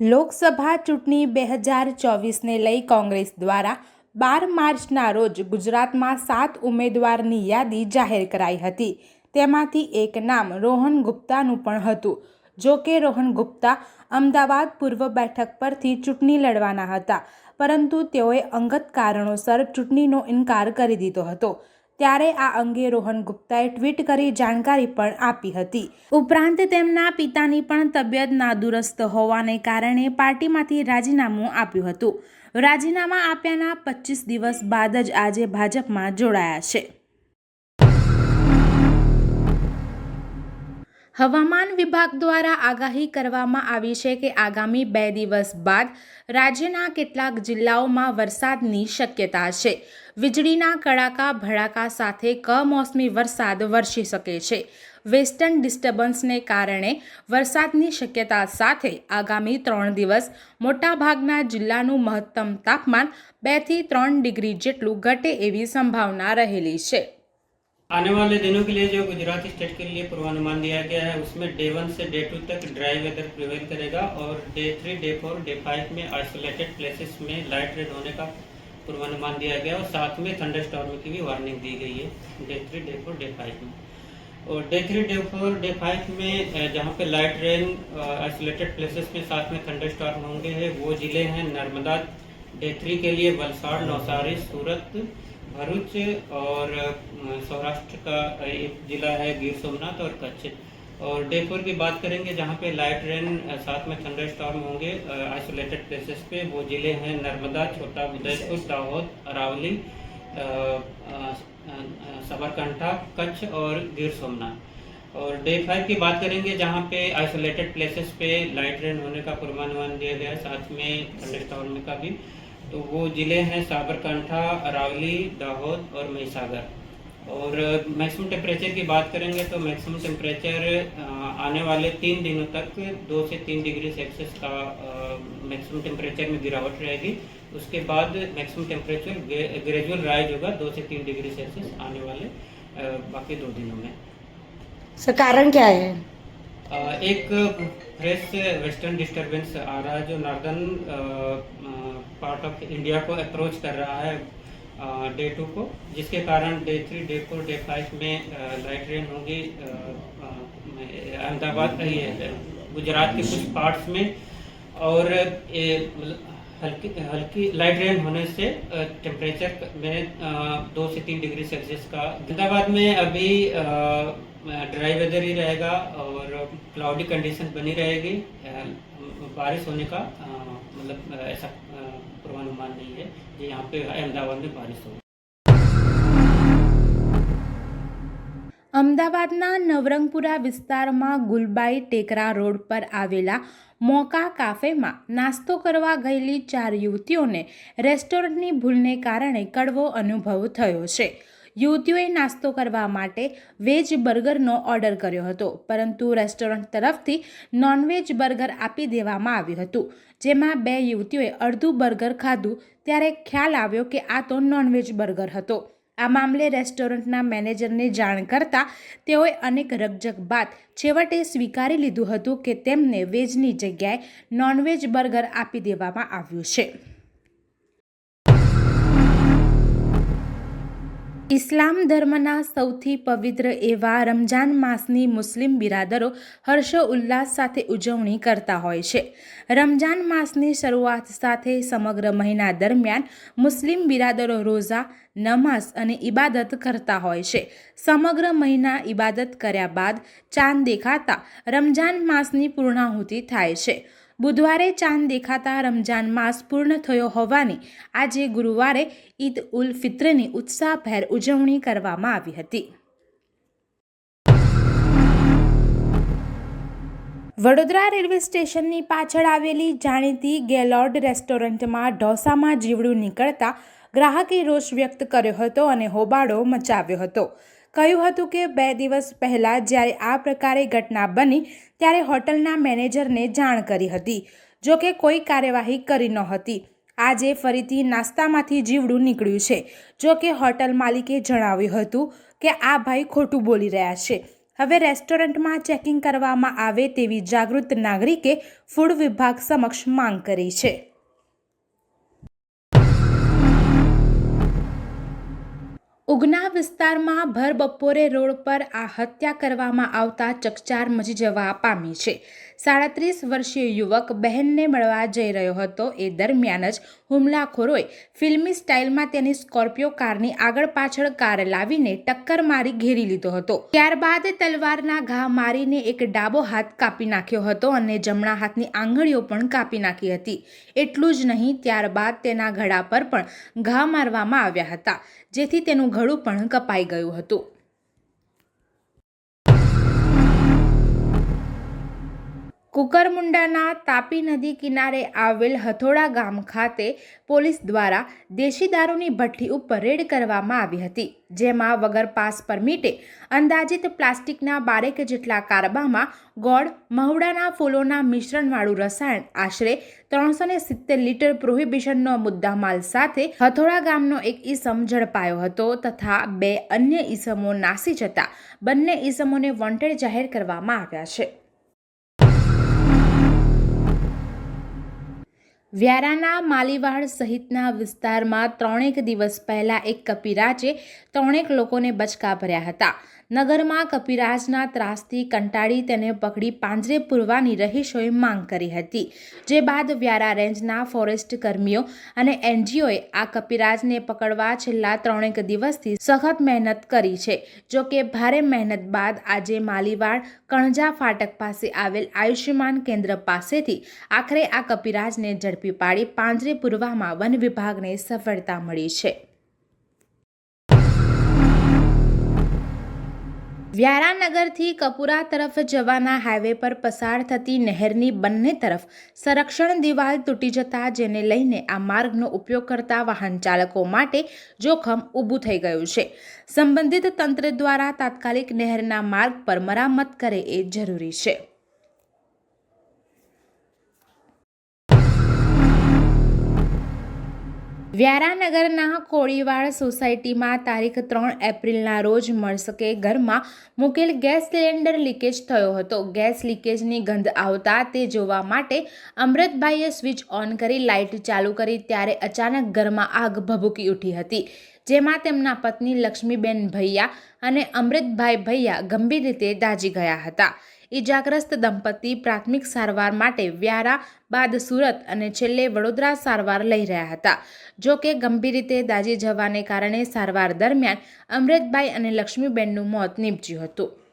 લોકસભા ચૂંટણી બે હજાર ચોવીસને લઈ કોંગ્રેસ દ્વારા બાર માર્ચના રોજ ગુજરાતમાં સાત ઉમેદવારની યાદી જાહેર કરાઈ હતી. તેમાંથી એક નામ રોહન ગુપ્તાનું પણ હતું. જો કે રોહન ગુપ્તા અમદાવાદ પૂર્વ બેઠક પરથી ચૂંટણી લડવાના હતા, પરંતુ તેઓએ અંગત કારણોસર ચૂંટણીનો ઇનકાર કરી દીધો હતો. ત્યારે આ અંગે રોહન ગુપ્તાએ ટ્વીટ કરી જાણકારી પણ આપી હતી. ઉપરાંત તેમના પિતાની પણ તબિયત નાદુરસ્ત હોવાને કારણે પાર્ટીમાંથી રાજીનામું આપ્યું હતું. રાજીનામા આપ્યાના પચીસ દિવસ બાદ જ આજે ભાજપમાં જોડાયા છે. હવામાન વિભાગ દ્વારા આગાહી કરવામાં આવી છે કે આગામી બે દિવસ બાદ રાજ્યના કેટલાક જિલ્લાઓમાં વરસાદની શક્યતા છે. વીજળીના કડાકા, ભડાકા સાથે કમોસમી વરસાદ વરસી શકે છે. વેસ્ટર્ન ડિસ્ટર્બન્સને કારણે વરસાદની શક્યતા સાથે આગામી ત્રણ દિવસ મોટાભાગના જિલ્લાનું મહત્તમ તાપમાન બેથી ત્રણ ડિગ્રી જેટલું ઘટે એવી સંભાવના રહેલી છે. आने वाले दिनों के लिए जो गुजरात स्टेट के लिए पूर्वानुमान दिया गया है, उसमें डे वन से डे टू तक ड्राई वेदर प्रिवेल करेगा और day three day four day five में आइसोलेटेड प्लेसेस में लाइट रेन होने का पूर्वानुमान दिया गया और साथ में थंडर स्टॉर्म की भी वार्निंग दी गई है day three day four day five में। और day three day four day five में जहाँ पे लाइट रेन आइसोलेटेड प्लेसेस में साथ में थंडर स्टॉर्म होंगे वो ज़िले हैं नर्मदा डे थ्री के लिए वलसाड़ नौसारी सूरत भरूच और सौराष्ट्र का एक जिला है गिर सोमनाथ और कच्छ। और डे फोर की बात करेंगे, जहाँ पे लाइट रेन साथ में थंडर स्टॉर्म होंगे आइसोलेटेड प्लेसेस पे। वो ज़िले हैं नर्मदा, छोटा उदयपुर, दाहोद, अरावली साबरकांठा कच्छ और गिर सोमनाथ। और डे फाइव की बात करेंगे, जहाँ पे आइसोलेटेड प्लेसेस पे लाइट रेन होने का पूर्वानुमान दिया गया साथ में थंडर स्टॉर्म का भी। तो वो ज़िले हैं साबरकांठा अरावली दाहोद और महिसागर। और मैक्सिमम टेम्परेचर की बात करेंगे तो मैक्सिमम टेम्परेचर आने वाले तीन दिनों तक दो से तीन डिग्री सेल्सियस का मैक्सिमम टेम्परेचर में गिरावट रहेगी। उसके बाद मैक्सिमम टेम्परेचर ग्रेजुअल राइज होगा दो से तीन डिग्री सेल्सियस आने वाले बाकी दो दिनों में। सर कारण क्या है? एक फ्रेश वेस्टर्न डिस्टरबेंस आ रहा है जो नॉर्दर्न पार्ट ऑफ़ इंडिया को अप्रोच कर रहा है डे टू को, जिसके कारण day three day four day five में लाइट रेन होगी अहमदाबाद ये, गुजरात के कुछ पार्ट्स में, और हल्की हल्की लाइट रेन होने से टेम्परेचर में दो से तीन डिग्री सेल्सियस का, अहमदाबाद में अभी ड्राई वेदर ही रहेगा और क्लाउडी कंडीशन बनी रहेगी बारिश होने का मतलब ऐसा अ, पूर्वानुमान नहीं है कि यहाँ पे अहमदाबाद में बारिश होगी અમદાવાદના નવરંગપુરા વિસ્તારમાં ગુલબાઈ ટેકરા રોડ પર આવેલા મોકા કાફેમાં નાસ્તો કરવા ગયેલી ચાર યુવતીઓને રેસ્ટોરન્ટની ભૂલને કારણે કડવો અનુભવ થયો છે યુવતીઓએ નાસ્તો કરવા માટે વેજ બર્ગરનો ઓર્ડર કર્યો હતો. પરંતુ રેસ્ટોરન્ટ તરફથી નોનવેજ બર્ગર આપી દેવામાં આવ્યું હતું. જેમાં બે યુવતીઓએ અડધું બર્ગર ખાધું. ત્યારે ખ્યાલ આવ્યો કે આ તો નોનવેજ બર્ગર હતો. આ મામલે રેસ્ટોરન્ટના મેનેજરને જાણ કરતાં તેઓએ અનેક રકજક બાદ છેવટે સ્વીકારી લીધું હતું કે તેમને વેજની જગ્યાએ નોનવેજ બર્ગર આપી દેવામાં આવ્યું છે. ઇસ્લામ ધર્મના સૌથી પવિત્ર એવા રમજાન માસની મુસ્લિમ બિરાદરો હર્ષો ઉલ્લાસ સાથે ઉજવણી કરતા હોય છે. રમજાન માસની શરૂઆત સાથે સમગ્ર મહિના દરમિયાન મુસ્લિમ બિરાદરો રોઝા, નમાઝ અને ઇબાદત કરતા હોય છે. સમગ્ર મહિના ઇબાદત કર્યા બાદ ચાંદ દેખાતા રમજાન માસની પૂર્ણાહુતિ થાય છે. બુધવારે ચાંદ દેખાતા રમજાન માસ પૂર્ણ થયો હોવાની આજે ગુરુવારે ઈદ ઉલ ફિત્રની ઉત્સાહભેર ઉજવણી કરવામાં આવી હતી. વડોદરા રેલવે સ્ટેશનની પાછળ આવેલી જાણીતી ગેલોર્ડ રેસ્ટોરન્ટમાં ઢોસામાં જીવડું નીકળતા ગ્રાહકે રોષ વ્યક્ત કર્યો હતો અને હોબાળો મચાવ્યો હતો. કહ્યું હતું કે બે દિવસ પહેલાં જ્યારે આ પ્રકારે ઘટના બની, ત્યારે હોટલના મેનેજરને જાણ કરી હતી, જો કે કોઈ કાર્યવાહી કરી નહોતી આજે ફરીથી નાસ્તામાંથી જીવડું નીકળ્યું છે. જો કે હોટલ માલિકે જણાવ્યું હતું કે આ ભાઈ ખોટું બોલી રહ્યા છે. હવે રેસ્ટોરન્ટમાં ચેકિંગ કરવામાં આવે તેવી જાગૃત નાગરિકે ફૂડ વિભાગ સમક્ષ માંગ કરી છે. ઉગના વિસ્તારમાં ભર બપોરે રોડ પર આ હત્યા કરવામાં આવતા ચકચાર મચી જવા પામી છે. સાડત્રીસ વર્ષીય યુવક બહેનને મળવા જઈ રહ્યો હતો. એ દરમિયાન જ હુમલાખોરોએ ફિલ્મી સ્ટાઇલમાં તેની સ્કોર્પિયો કારની આગળ પાછળ કાર લાવીને ટક્કર મારી ઘેરી લીધો હતો. ત્યારબાદ તલવારના ઘા મારીને એક ડાબો હાથ કાપી નાખ્યો હતો અને જમણા હાથની આંગળીઓ પણ કાપી નાખી હતી. એટલું જ નહીં, ત્યારબાદ તેના ઘડા પર પણ ઘા મારવામાં આવ્યા હતા, જેથી તેનું ગળું પણ કપાઈ ગયું હતું. કુકરમુંડાના તાપી નદી કિનારે આવેલ હથોડા ગામ ખાતે પોલીસ દ્વારા દેશી દારૂની ભઠ્ઠી ઉપર રેડ કરવામાં આવી હતી, જેમાં વગર પાસ પરમિટે અંદાજિત પ્લાસ્ટિકના બારેક જેટલા કારબામાં ગોળ, મહુડાના ફૂલોના મિશ્રણવાળું રસાયણ, આશરે ત્રણસો ને સિત્તેર લીટર પ્રોહિબિશનનો મુદ્દામાલ સાથે હથોડા ગામનો એક ઈસમ ઝડપાયો હતો તથા બે અન્ય ઈસમો નાસી જતા બંને ઈસમોને વોન્ટેડ જાહેર કરવામાં આવ્યા છે. વ્યારાના માલીવાડ સહિતના વિસ્તારમાં ત્રણેક દિવસ પહેલાં એક કપિરાજે ત્રણેક લોકોને બચકા ભર્યા હતા. નગરમાં કપિરાજના ત્રાસથી કંટાળી તેને પકડી પાંજરે પૂરવાની રહીશોએ માંગ કરી હતી. જે બાદ વ્યારા રેન્જના ફોરેસ્ટ કર્મીઓ અને એનજીઓએ આ કપિરાજને પકડવા છેલ્લા ત્રણેક દિવસથી સખત મહેનત કરી છે. જો કે ભારે મહેનત બાદ આજે માલીવાડ કણજા ફાટક પાસે આવેલ આયુષ્યમાન કેન્દ્ર પાસેથી આખરે આ કપિરાજને ઝડપી પાડી પાંજરે પૂરવામાં વન વિભાગને સફળતા મળી છે. વ્યારાનગરથી કપુરા તરફ જવાના હાઈવે પર પસાર થતી નહેરની બંને તરફ સંરક્ષણ દિવાલ તૂટી જતા જેને લઈને આ માર્ગનો ઉપયોગ કરતા વાહન ચાલકો માટે જોખમ ઊભું થઈ ગયું છે. સંબંધિત તંત્ર દ્વારા તાત્કાલિક નહેરના માર્ગ પર મરામત કરે એ જરૂરી છે. વ્યારાનગરના કોળીવાડ સોસાયટીમાં તારીખ ત્રણ એપ્રિલના રોજ મળસકે ઘરમાં મૂકેલ ગેસ સિલિન્ડર લીકેજ થયો હતો. ગેસ લીકેજની ગંધ આવતા તે જોવા માટે અમૃતભાઈએ સ્વિચ ઓન કરી લાઇટ ચાલુ કરી ત્યારે અચાનક ઘરમાં આગ ભભૂકી ઉઠી હતી, જેમાં તેમના પત્ની લક્ષ્મીબેન ભૈયા અને અમૃતભાઈ ભૈયા ગંભીર રીતે દાજી ગયા હતા. ઈજાગ્રસ્ત દંપતી પ્રાથમિક સારવાર માટે વ્યારા બાદ સુરત અને છેલ્લે વડોદરા સારવાર લઈ રહ્યા હતા. જો કે ગંભીર રીતે દાઝી જવાને કારણે સારવાર દરમિયાન અમૃતભાઈ અને લક્ષ્મીબેનનું મોત નીપજ્યું હતું.